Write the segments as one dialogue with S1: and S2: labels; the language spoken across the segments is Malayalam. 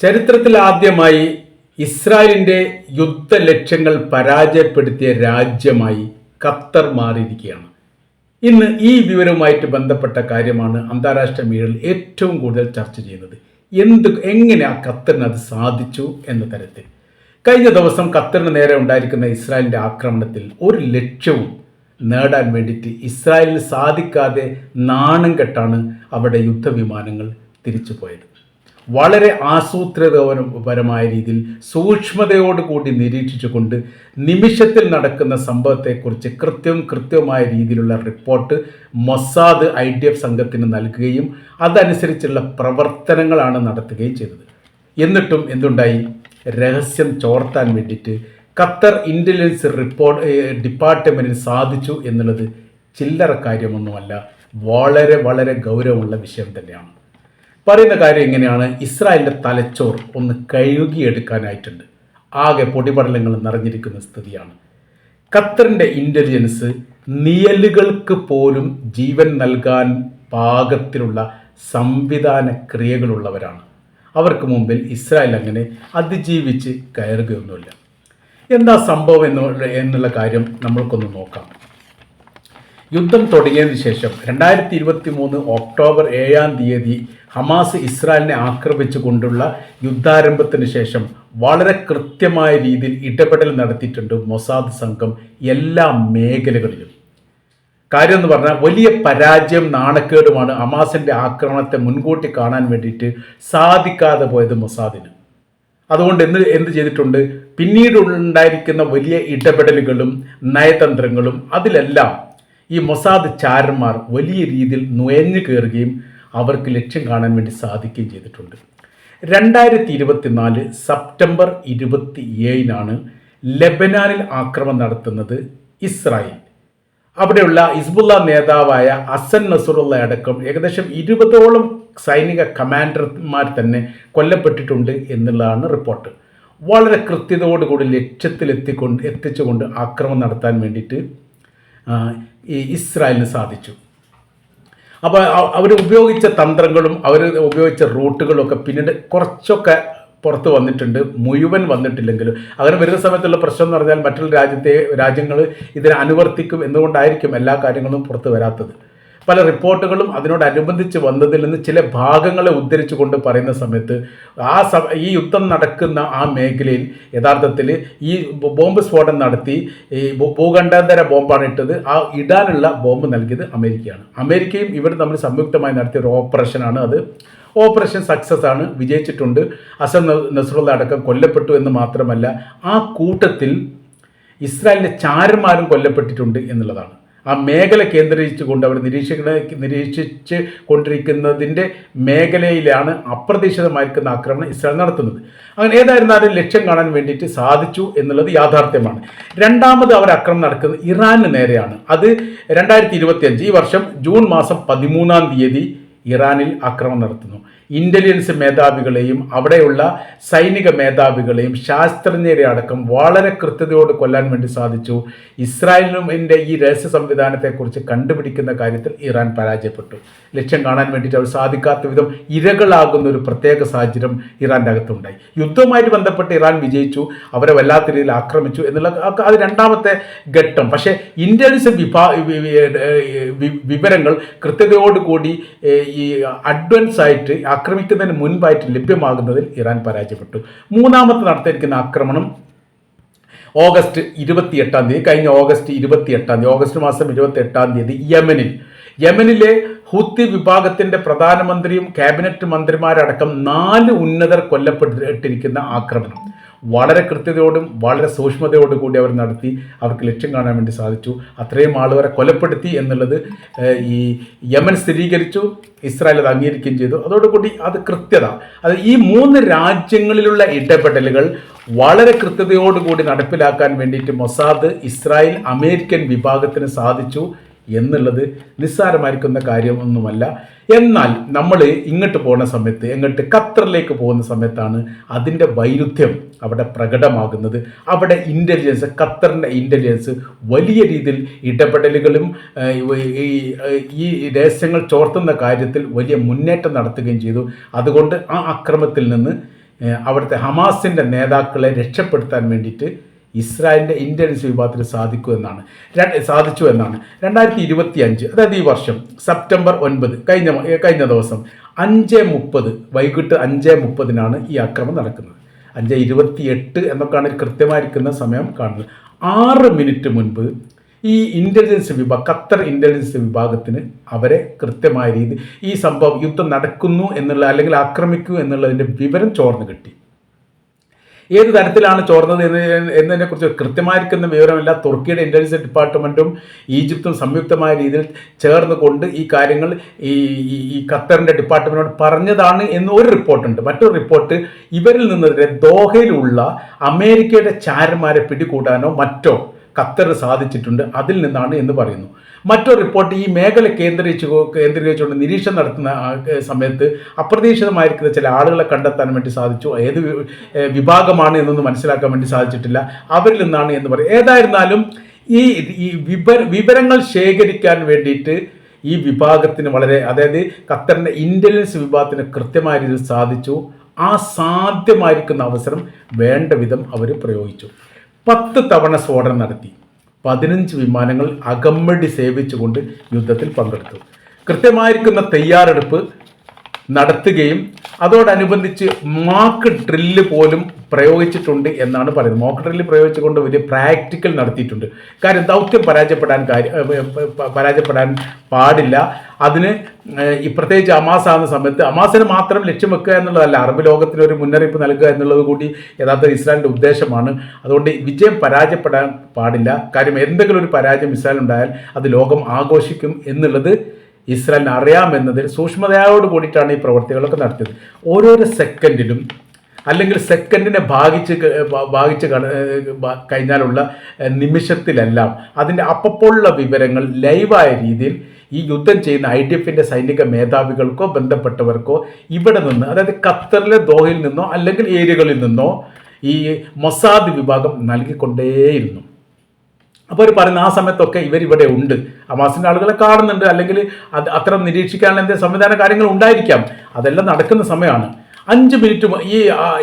S1: ചരിത്രത്തിൽ ആദ്യമായി ഇസ്രായേലിന്റെ യുദ്ധ ലക്ഷ്യങ്ങൾ പരാജയപ്പെടുത്തിയ രാജ്യമായി ഖത്തർ മാറിയിരിക്കുകയാണ്. ഇന്ന് ഈ വിവരവുമായിട്ട് ബന്ധപ്പെട്ട കാര്യമാണ് അന്താരാഷ്ട്ര മീഡിയയിൽ ഏറ്റവും കൂടുതൽ ചർച്ച ചെയ്യുന്നത്. എന്ത് എങ്ങനെ ആ ഖത്തറിന് അത് സാധിച്ചു എന്ന തരത്തിൽ. കഴിഞ്ഞ ദിവസം ഖത്തറിന് നേരെ ഉണ്ടായിരിക്കുന്ന ഇസ്രായേലിന്റെ ആക്രമണത്തിൽ ഒരു ലക്ഷ്യവും നേടാൻ വേണ്ടിയിട്ട് ഇസ്രായേലിന് സാധിക്കാതെ നാണം കെട്ടാണ് അവിടെ യുദ്ധവിമാനങ്ങൾ തിരിച്ചു പോയത് വളരെ ആസൂത്രിതപരമായ രീതിയിൽ സൂക്ഷ്മതയോട് കൂടി നിരീക്ഷിച്ചുകൊണ്ട് നിമിഷത്തിൽ നടക്കുന്ന സംഭവത്തെക്കുറിച്ച് കൃത്യം കൃത്യമായ രീതിയിലുള്ള report Mossad I D F സംഘത്തിന് നൽകുകയും അതനുസരിച്ചുള്ള പ്രവർത്തനങ്ങളാണ് നടത്തുകയും ചെയ്തത്. എന്നിട്ടും എന്തുണ്ടായി? രഹസ്യം ചോർത്താൻ വേണ്ടിയിട്ട് ഖത്തർ ഇന്റലിജൻസ് റിപ്പോർട്ട് ഡിപ്പാർട്ട്മെന്റിന് സാധിച്ചു എന്നുള്ളത് ചില്ലറ കാര്യമൊന്നുമല്ല വളരെ വളരെ ഗൗരവമുള്ള വിഷയം തന്നെയാണ്. പറയുന്ന കാര്യം എങ്ങനെയാണ്? ഇസ്രായേലിന്റെ തലച്ചോർ ഒന്ന് കഴുകിയെടുക്കാനായിട്ടുണ്ട്. ആകെ പൊടിപടലങ്ങൾ നിറഞ്ഞിരിക്കുന്ന സ്ഥിതിയാണ്. ഖത്തറിന്റെ ഇന്റലിജൻസ് നിയലുകൾക്ക് പോലും ജീവൻ നൽകാൻ പാകത്തിലുള്ള സംവിധാന ക്രിയകളുള്ളവരാണ്. അവർക്ക് മുമ്പിൽ ഇസ്രായേൽ അങ്ങനെ അതിജീവിച്ച് കയറുകയൊന്നുമില്ല. എന്താ സംഭവം എന്നുള്ള എന്നുള്ള കാര്യം നമ്മൾക്കൊന്ന് നോക്കാം. യുദ്ധം തുടങ്ങിയതിന് ശേഷം രണ്ടായിരത്തി ഇരുപത്തി മൂന്ന് ഒക്ടോബർ ഏഴാം തീയതി ഹമാസ് ഇസ്രായേലിനെ ആക്രമിച്ചുകൊണ്ടുള്ള യുദ്ധാരംഭത്തിന് ശേഷം വളരെ കൃത്യമായ രീതിയിൽ ഇടപെടൽ നടത്തിയിട്ടുണ്ട് മൊസാദ് സംഘം എല്ലാ മേഖലകളിലും. കാര്യം എന്ന് പറഞ്ഞാൽ വലിയ പരാജയം നാണക്കേടുമാണ് ഹമാസിന്റെ ആക്രമണത്തെ മുൻകൂട്ടി കാണാൻ വേണ്ടിയിട്ട് സാധിക്കാതെ പോയത് മൊസാദിന്. അതുകൊണ്ട് എന്ത് എന്ത് ചെയ്തിട്ടുണ്ട്? പിന്നീട് ഉണ്ടായിരിക്കുന്ന വലിയ ഇടപെടലുകളും നയതന്ത്രങ്ങളും അതിലെല്ലാം ഈ മൊസാദ് ചാരന്മാർ വലിയ രീതിയിൽ നുഴഞ്ഞു കയറുകയും അവർക്ക് ലക്ഷ്യം കാണാൻ വേണ്ടി സാധിക്കുകയും ചെയ്തിട്ടുണ്ട്. രണ്ടായിരത്തി ഇരുപത്തിനാല് സെപ്റ്റംബർ ഇരുപത്തി ഏഴിനാണ് ലെബനാനിൽ ആക്രമണം നടത്തുന്നത് ഇസ്രായേൽ. അവിടെയുള്ള ഹിസ്ബുള്ള നേതാവായ അസൻ നസുറുള്ള അടക്കം ഏകദേശം ഇരുപതോളം സൈനിക കമാൻഡർമാർ തന്നെ കൊല്ലപ്പെട്ടിട്ടുണ്ട് എന്നുള്ളതാണ് റിപ്പോർട്ട്. വളരെ കൃത്യതയോടുകൂടി ലക്ഷ്യത്തിലെത്തിക്കൊണ്ട് എത്തിച്ചുകൊണ്ട് ആക്രമണം നടത്താൻ വേണ്ടിയിട്ട് ഈ ഇസ്രായേലിന് സാധിച്ചു. അപ്പോൾ അവർ ഉപയോഗിച്ച തന്ത്രങ്ങളും അവർ ഉപയോഗിച്ച റൂട്ടുകളും ഒക്കെ പിന്നീട് കുറച്ചൊക്കെ പുറത്ത് വന്നിട്ടുണ്ട്. മുഴുവൻ വന്നിട്ടില്ലെങ്കിലും. അങ്ങനെ വരുന്ന സമയത്തുള്ള പ്രശ്നം എന്ന് പറഞ്ഞാൽ മറ്റുള്ള രാജ്യത്തെ രാജ്യങ്ങൾ ഇതിനെ അനുവർത്തിക്കും. എന്നുകൊണ്ടായിരിക്കും എല്ലാ കാര്യങ്ങളും പുറത്ത് വരാത്തത്? പല റിപ്പോർട്ടുകളും അതിനോടനുബന്ധിച്ച് വന്നതിൽ നിന്ന് ചില ഭാഗങ്ങളെ ഉദ്ധരിച്ചുകൊണ്ട് പറയുന്ന സമയത്ത് ആ സ ഈ യുദ്ധം നടക്കുന്ന ആ മേഖലയിൽ യഥാർത്ഥത്തിൽ ഈ ബോംബ് സ്ഫോടനം നടത്തി ഈ ഭൂഖണ്ഡാന്തര ബോംബാണ് ഇട്ടത്. ആ ഇടാനുള്ള ബോംബ് നൽകിയത് അമേരിക്കയാണ്. അമേരിക്കയും ഇവർ തമ്മിൽ സംയുക്തമായി നടത്തിയ ഒരു ഓപ്പറേഷനാണ് അത്. ഓപ്പറേഷൻ സക്സസ് ആണ്. വിജയിച്ചിട്ടുണ്ട്. അസം നസറുള്ള അടക്കം കൊല്ലപ്പെട്ടു എന്ന് മാത്രമല്ല ആ കൂട്ടത്തിൽ ഇസ്രായേലിന്റെ ചാരന്മാരും കൊല്ലപ്പെട്ടിട്ടുണ്ട് എന്നുള്ളതാണ്. ആ മേഖല കേന്ദ്രീകരിച്ചുകൊണ്ട് അവർ നിരീക്ഷിക്കുന്ന നിരീക്ഷിച്ച് കൊണ്ടിരിക്കുന്നതിന്റെ മേഖലയിലാണ് അപ്രതീക്ഷിതമായിരിക്കുന്ന ആക്രമണം ഇസ്രായേൽ നടത്തുന്നത്. അങ്ങനെ ഏതായിരുന്നാലും ലക്ഷ്യം കാണാൻ വേണ്ടിയിട്ട് സാധിച്ചു എന്നുള്ളത് യാഥാർത്ഥ്യമാണ്. രണ്ടാമത് അവർ ആക്രമണം നടക്കുന്നത് ഇറാന് നേരെയാണ്. അത് രണ്ടായിരത്തി ഇരുപത്തിയഞ്ച് ഈ വർഷം ജൂൺ മാസം പതിമൂന്നാം തീയതി ഇറാനിൽ ആക്രമണം നടത്തുന്നു. ഇന്റലിജൻസ് മേധാവികളെയും അവിടെയുള്ള സൈനിക മേധാവികളെയും ശാസ്ത്രജ്ഞരെ അടക്കം വളരെ കൃത്യതയോട് കൊല്ലാൻ വേണ്ടി സാധിച്ചു. ഇസ്രായേലിന്റെ ഈ രഹസ്യ സംവിധാനത്തെക്കുറിച്ച് കണ്ടുപിടിക്കുന്ന കാര്യത്തിൽ ഇറാൻ പരാജയപ്പെട്ടു. ലക്ഷ്യം കാണാൻ വേണ്ടിയിട്ട് അവർ സാധിക്കാത്ത വിധം ഇരകളാകുന്ന ഒരു പ്രത്യേക സാഹചര്യം ഇറാന്റെ അകത്തുണ്ടായി. യുദ്ധവുമായിട്ട് ബന്ധപ്പെട്ട് ഇറാൻ വിജയിച്ചു അവരെ വല്ലാത്ത രീതിയിൽ ആക്രമിച്ചു എന്നുള്ള അത് രണ്ടാമത്തെ ഘട്ടം. പക്ഷേ ഇന്റലിജൻസ് വിഭാ വിവരങ്ങൾ കൃത്യതയോടുകൂടി ഈ അഡ്വൻസ് ആയിട്ട് ആക്രമിക്കുന്നതിന് മുൻപായിട്ട് ലഭ്യമാകുന്നതിൽ ഇറാൻ പരാജയപ്പെട്ടു. മൂന്നാമത്തെ നടത്തിയിരിക്കുന്ന ആക്രമണം ഓഗസ്റ്റ് ഇരുപത്തി എട്ടാം തീയതി കഴിഞ്ഞ ഓഗസ്റ്റ് ഇരുപത്തി എട്ടാം തീയതി ഓഗസ്റ്റ് മാസം ഇരുപത്തി എട്ടാം തീയതി യമനിൽ. യമനിലെ ഹൂത്തി വിഭാഗത്തിന്റെ പ്രധാനമന്ത്രിയും ക്യാബിനറ്റ് മന്ത്രിമാരടക്കം നാല് ഉന്നതർ കൊല്ലപ്പെട്ടിരിക്കുന്ന ആക്രമണം. വളരെ കൃത്യതയോടും വളരെ സൂക്ഷ്മതയോടും കൂടി അവർ നടത്തി അവർക്ക് ലക്ഷ്യം കാണാൻ വേണ്ടി സാധിച്ചു. അത്രയും ആളുകളെ കൊലപ്പെടുത്തി എന്നുള്ളത് ഈ യമൻ സ്ഥിരീകരിച്ചു ഇസ്രായേൽ അത് അംഗീകരിക്കുകയും ചെയ്തു. അതോടുകൂടി അത് കൃത്യത. അത് ഈ മൂന്ന് രാജ്യങ്ങളിലുള്ള ഇടപെടലുകൾ വളരെ കൃത്യതയോടുകൂടി നടപ്പിലാക്കാൻ വേണ്ടിയിട്ട് മൊസാദ് ഇസ്രായേൽ അമേരിക്കൻ വിഭാഗത്തിന് സാധിച്ചു. എന്നുള്ളത് നിസ്സാരമായിരിക്കുന്ന കാര്യമൊന്നുമല്ല എന്നാൽ നമ്മൾ ഇങ്ങോട്ട് പോകുന്ന സമയത്ത് എങ്ങോട്ട് ഖത്തറിലേക്ക് പോകുന്ന സമയത്താണ് അതിന്റെ വൈരുദ്ധ്യം അവിടെ പ്രകടമാകുന്നത്. അവിടെ ഇന്റലിജൻസ് ഖത്തറിന്റെ ഇന്റലിജൻസ് വലിയ രീതിയിൽ ഇടപെടലുകളും ഈ രഹസ്യങ്ങൾ ചോർത്തുന്ന കാര്യത്തിൽ വലിയ മുന്നേറ്റം നടത്തുകയും ചെയ്തു. അതുകൊണ്ട് ആ അക്രമത്തിൽ നിന്ന് അവിടുത്തെ ഹമാസിന്റെ നേതാക്കളെ രക്ഷപ്പെടുത്താൻ വേണ്ടിയിട്ട് ഇസ്രായേലിന്റെ ഇന്റലിജൻസ് വിഭാഗത്തിന് സാധിക്കൂ എന്നാണ്. സാധിച്ചു എന്നാണ്. രണ്ടായിരത്തി ഇരുപത്തി അഞ്ച് അതായത് ഈ വർഷം സെപ്റ്റംബർ ഒൻപത് കഴിഞ്ഞ കഴിഞ്ഞ ദിവസം അഞ്ച് മുപ്പത് വൈകിട്ട് അഞ്ച് മുപ്പതിനാണ് ഈ ആക്രമണം നടക്കുന്നത്. അഞ്ച് ഇരുപത്തി എട്ട് എന്നൊക്കെയാണ് കൃത്യമായിരിക്കുന്ന സമയം കാണുന്നത്. ആറ് മിനിറ്റ് മുൻപ് ഈ ഇന്റലിജൻസ് വിഭാഗം ഖത്തർ ഇന്റലിജൻസ് വിഭാഗത്തിന് അവരെ കൃത്യമായ രീതി ഈ സംഭവം യുദ്ധം നടക്കുന്നു എന്നുള്ള അല്ലെങ്കിൽ ആക്രമിക്കൂ എന്നുള്ളതിന്റെ വിവരം ചോർന്ന് കിട്ടി. ഏത് തരത്തിലാണ് ചോർന്നത് എന്ന് എന്നതിനെക്കുറിച്ച് കൃത്യമായിരിക്കുന്ന വിവരമില്ല. തുർക്കിയുടെ ഇന്റലിജൻസ് ഡിപ്പാർട്ട്മെന്റും ഈജിപ്തും സംയുക്തമായ രീതിയിൽ ചേർന്ന് കൊണ്ട് ഈ കാര്യങ്ങൾ ഈ ഈ- ഖത്തറിന്റെ ഡിപ്പാർട്ട്മെന്റിനോട് പറഞ്ഞതാണ് എന്ന് ഒരു റിപ്പോർട്ടുണ്ട് മറ്റൊരു റിപ്പോർട്ട് ഇവരിൽ നിന്നെതിരെ ദോഹയിലുള്ള അമേരിക്കയുടെ ചാരന്മാരെ പിടികൂടാനോ മറ്റോ ഖത്തർ സാധിച്ചിട്ടുണ്ട്. അതിൽ നിന്നാണ് എന്ന് പറയുന്നു. മറ്റൊരു റിപ്പോർട്ട് ഈ മേഖല കേന്ദ്രീകരിച്ച് കേന്ദ്രീകരിച്ചുകൊണ്ട് നിരീക്ഷണം നടത്തുന്ന സമയത്ത് അപ്രതീക്ഷിതമായിരിക്കുന്ന ചില ആളുകളെ കണ്ടെത്താൻ വേണ്ടി സാധിച്ചു. ഏത് വിഭാഗമാണ് എന്നൊന്നും മനസ്സിലാക്കാൻ വേണ്ടി സാധിച്ചിട്ടില്ല. അവരിൽ നിന്നാണ് എന്ന് പറയും. ഏതായിരുന്നാലും ഈ ഈ വിവര വിവരങ്ങൾ ശേഖരിക്കാൻ വേണ്ടിയിട്ട് ഈ വിഭാഗത്തിന് വളരെ അതായത് ഖത്തറിന്റെ ഇന്റലിജൻസ് വിഭാഗത്തിന് കൃത്യമായ രീതിയിൽ സാധിച്ചു. ആ സാധ്യമായിരിക്കുന്ന അവസരം വേണ്ട വിധം അവർ പ്രയോഗിച്ചു. പത്ത് തവണ സ്ഫോടനം നടത്തി. പതിനഞ്ച് വിമാനങ്ങൾ അകമ്പടി സേവിച്ചുകൊണ്ട് യുദ്ധത്തിൽ പങ്കെടുത്തു. കൃത്യമായിരിക്കുന്ന തയ്യാറെടുപ്പ് നടത്തുകയും അതോടനുബന്ധിച്ച് മാക്ക് ഡ്രില്ല് പോലും പ്രയോഗിച്ചിട്ടുണ്ട് എന്നാണ് പറയുന്നത്. മോക്ക് ഡ്രില്ല് പ്രയോഗിച്ചുകൊണ്ട് വലിയ പ്രാക്ടിക്കൽ നടത്തിയിട്ടുണ്ട്. കാര്യം ദൗത്യം പരാജയപ്പെടാൻ കാര്യം പരാജയപ്പെടാൻ പാടില്ല. അതിന് ഈ പ്രത്യേകിച്ച് അമാസ ആകുന്ന സമയത്ത് അമാസിന് മാത്രം ലക്ഷ്യം വെക്കുക എന്നുള്ളതല്ല. അറബ് ലോകത്തിന് ഒരു മുന്നറിയിപ്പ് നൽകുക എന്നുള്ളത് കൂടി യഥാർത്ഥ ഇസ്രായേലിന്റെ ഉദ്ദേശമാണ്. അതുകൊണ്ട് വിജയം പരാജയപ്പെടാൻ പാടില്ല. കാര്യം എന്തെങ്കിലും ഒരു പരാജയം ഇസ്രായേൽ ഉണ്ടായാൽ അത് ലോകം ആഘോഷിക്കും എന്നുള്ളത് ഇസ്രായേലിന് അറിയാമെന്നതിൽ സൂക്ഷ്മതയോട് കൂടിയിട്ടാണ് ഈ പ്രവർത്തികളൊക്കെ നടത്തിയത്. ഓരോരോ സെക്കൻഡിലും അല്ലെങ്കിൽ സെക്കൻഡിനെ ഭാഗിച്ച് ഭാഗിച്ച് കഴിഞ്ഞാലുള്ള നിമിഷത്തിലെല്ലാം അതിന്റെ അപ്പപ്പോഴുള്ള വിവരങ്ങൾ ലൈവായ രീതിയിൽ ഈ യുദ്ധം ചെയ്യുന്ന ഐ ഡി എഫിന്റെ സൈനിക മേധാവികൾക്കോ ബന്ധപ്പെട്ടവർക്കോ ഇവിടെ നിന്ന് അതായത് ഖത്തറിലെ ദോഹയിൽ നിന്നോ അല്ലെങ്കിൽ ഏരിയകളിൽ നിന്നോ ഈ മൊസാദ് വിഭാഗം നൽകിക്കൊണ്ടേയിരുന്നു. അപ്പോൾ അവർ പറയുന്ന ആ സമയത്തൊക്കെ ഇവരിവിടെ ഉണ്ട്. അമാസിന്റെ ആളുകളെ കാണുന്നുണ്ട്. അല്ലെങ്കിൽ അത് അത്ര നിരീക്ഷിക്കാനുള്ള എന്തെങ്കിലും സംവിധാന കാര്യങ്ങൾ ഉണ്ടായിരിക്കാം. അതെല്ലാം നടക്കുന്ന സമയമാണ്. അഞ്ച് മിനിറ്റ് ഈ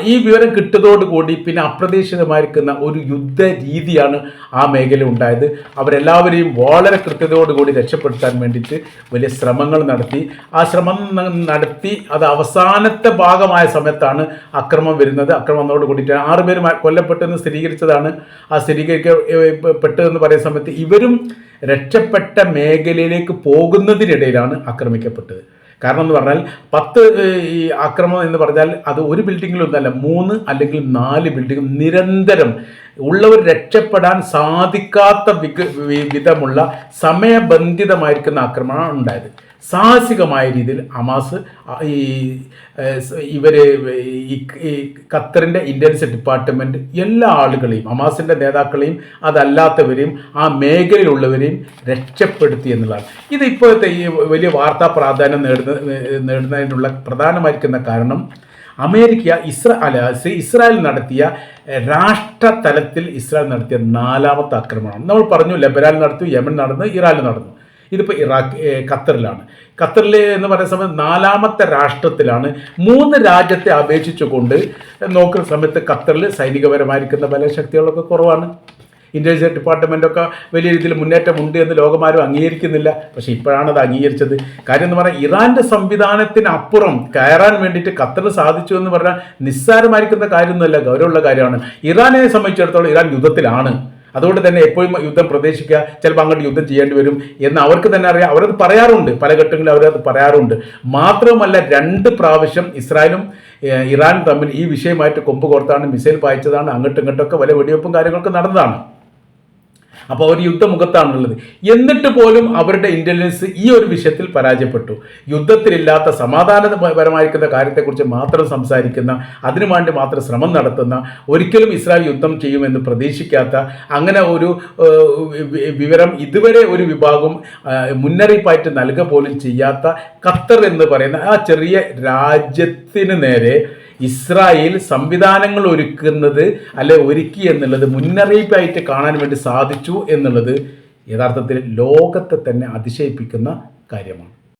S1: ഈ വിവരം കിട്ടിയതോടുകൂടി പിന്നെ അപ്രതീക്ഷിതമായിരിക്കുന്ന ഒരു യുദ്ധ രീതിയാണ് ആ മേഖല ഉണ്ടായത്. അവരെല്ലാവരെയും വളരെ കൃത്യതയോടുകൂടി രക്ഷപ്പെടുത്താൻ വേണ്ടിയിട്ട് വലിയ ശ്രമങ്ങൾ നടത്തി. ആ ശ്രമം നടത്തി അത് അവസാനത്തെ ഭാഗമായ സമയത്താണ് അക്രമം വരുന്നത്. അക്രമം വന്നതോട് കൂടിയിട്ട് ആറ് പേര് കൊല്ലപ്പെട്ടെന്ന് സ്ഥിരീകരിച്ചതാണ്. ആ സ്ഥിരീകരിക്കപ്പെട്ടതെന്ന് പറയുന്ന സമയത്ത് ഇവരും രക്ഷപ്പെട്ട മേഖലയിലേക്ക് പോകുന്നതിനിടയിലാണ് ആക്രമിക്കപ്പെട്ടത്. കാരണം എന്ന് പറഞ്ഞാൽ പത്ത് ഈ ആക്രമണം എന്ന് പറഞ്ഞാൽ അത് ഒരു ബിൽഡിങ്ങിലൊന്നല്ല മൂന്ന് അല്ലെങ്കിൽ നാല് ബിൽഡിംഗ് നിരന്തരം ഉള്ളവർ രക്ഷപ്പെടാൻ സാധിക്കാത്ത വിധമുള്ള സമയബന്ധിതമായിരിക്കുന്ന ആക്രമണമാണ് ഉണ്ടായത്. സാഹസികമായ രീതിയിൽ അമാസ് ഈ ഇവർ ഈ ഖത്തറിന്റെ ഇന്റലിജൻസ് ഡിപ്പാർട്ട്മെന്റ് എല്ലാ ആളുകളെയും ഹമാസിന്റെ നേതാക്കളെയും അതല്ലാത്തവരെയും ആ മേഖലയിലുള്ളവരെയും രക്ഷപ്പെടുത്തി എന്നുള്ളതാണ്. ഇത് ഇപ്പോഴത്തെ ഈ വലിയ വാർത്താ പ്രാധാന്യം നേടുന്ന നേടുന്നതിനുള്ള പ്രധാനമായിരിക്കുന്ന കാരണം അമേരിക്ക ഇസ്ര അല്ല ഇസ്രായേൽ നടത്തിയ രാഷ്ട്ര രാഷ്ട്രതലത്തിൽ ഇസ്രായേൽ നടത്തിയ നാലാമത്തെ ആക്രമണം നമ്മൾ പറഞ്ഞു ലബനാൻ നടത്തി യമൻ നടന്നു ഇറാനിൽ നടന്നു. ഇതിപ്പോൾ ഇറാഖ് ഖത്തറിലാണ്. ഖത്തറിൽ എന്ന് പറയുന്ന സമയത്ത് നാലാമത്തെ രാഷ്ട്രത്തിലാണ്. മൂന്ന് രാജ്യത്തെ അപേക്ഷിച്ചുകൊണ്ട് നോക്കുന്ന സമയത്ത് ഖത്തറിൽ സൈനികപരമായിരിക്കുന്ന ബലശക്തികളൊക്കെ കുറവാണ്. ഇന്റലിജൻസ് ഡിപ്പാർട്ട്മെന്റൊക്കെ വലിയ രീതിയിൽ മുന്നേറ്റമുണ്ട് എന്ന് ലോകമാരും അംഗീകരിക്കുന്നില്ല. പക്ഷേ ഇപ്പോഴാണ് അത് അംഗീകരിച്ചത്. കാര്യം എന്ന് പറഞ്ഞാൽ ഇറാന്റെ സംവിധാനത്തിനപ്പുറം കയറാൻ വേണ്ടിയിട്ട് ഖത്തറിന് സാധിച്ചു എന്ന് പറഞ്ഞാൽ നിസ്സാരമായിരിക്കുന്ന കാര്യമൊന്നുമല്ല ഗൗരവമുള്ള കാര്യമാണ്. ഇറാനെ സംബന്ധിച്ചിടത്തോളം ഇറാൻ യുദ്ധത്തിലാണ്. അതുകൊണ്ട് തന്നെ എപ്പോഴും യുദ്ധം പ്രതീക്ഷിക്കുക ചിലപ്പോൾ അങ്ങോട്ട് യുദ്ധം ചെയ്യേണ്ടി വരും എന്ന് അവർക്ക് തന്നെ അറിയാം. അവരത് പറയാറുണ്ട്. പല ഘട്ടങ്ങളിൽ അവരത് പറയാറുണ്ട്. മാത്രമല്ല രണ്ട് പ്രാവശ്യം ഇസ്രായേലും ഇറാനും തമ്മിൽ ഈ വിഷയമായിട്ട് കൊമ്പ് കോർത്താണ് മിസൈൽ പായിച്ചതാണ് അങ്ങോട്ടും ഇങ്ങോട്ടൊക്കെ വല വെടിവെപ്പും കാര്യങ്ങളൊക്കെ നടന്നതാണ്. അപ്പോൾ അവർ യുദ്ധമുഖത്താണുള്ളത്. എന്നിട്ട് പോലും അവരുടെ ഇന്റലിജൻസ് ഈ ഒരു വിഷയത്തിൽ പരാജയപ്പെട്ടു. യുദ്ധത്തിലില്ലാത്ത സമാധാനപരമായിരിക്കുന്ന കാര്യത്തെക്കുറിച്ച് മാത്രം സംസാരിക്കുന്ന അതിനുവേണ്ടി മാത്രം ശ്രമം നടത്തുന്ന ഒരിക്കലും ഇസ്രായേൽ യുദ്ധം ചെയ്യുമെന്ന് പ്രതീക്ഷിക്കാത്ത അങ്ങനെ ഒരു വിവരം ഇതുവരെ ഒരു വിഭാഗം മുന്നറിയിപ്പായിട്ട് നൽകുക പോലും ചെയ്യാത്ത ഖത്തർ എന്ന് പറയുന്ന ആ ചെറിയ രാജ്യത്തിന് നേരെ ഇസ്രായേൽ സംവിധാനങ്ങൾ ഒരുക്കുന്നത് അല്ലെ ഒരുക്കി എന്നുള്ളത് മുന്നറിയിപ്പായിട്ട് കാണാൻ വേണ്ടി സാധിച്ചു എന്നുള്ളത് യഥാർത്ഥത്തിൽ ലോകത്തെ തന്നെ അതിശയിപ്പിക്കുന്ന കാര്യമാണ്.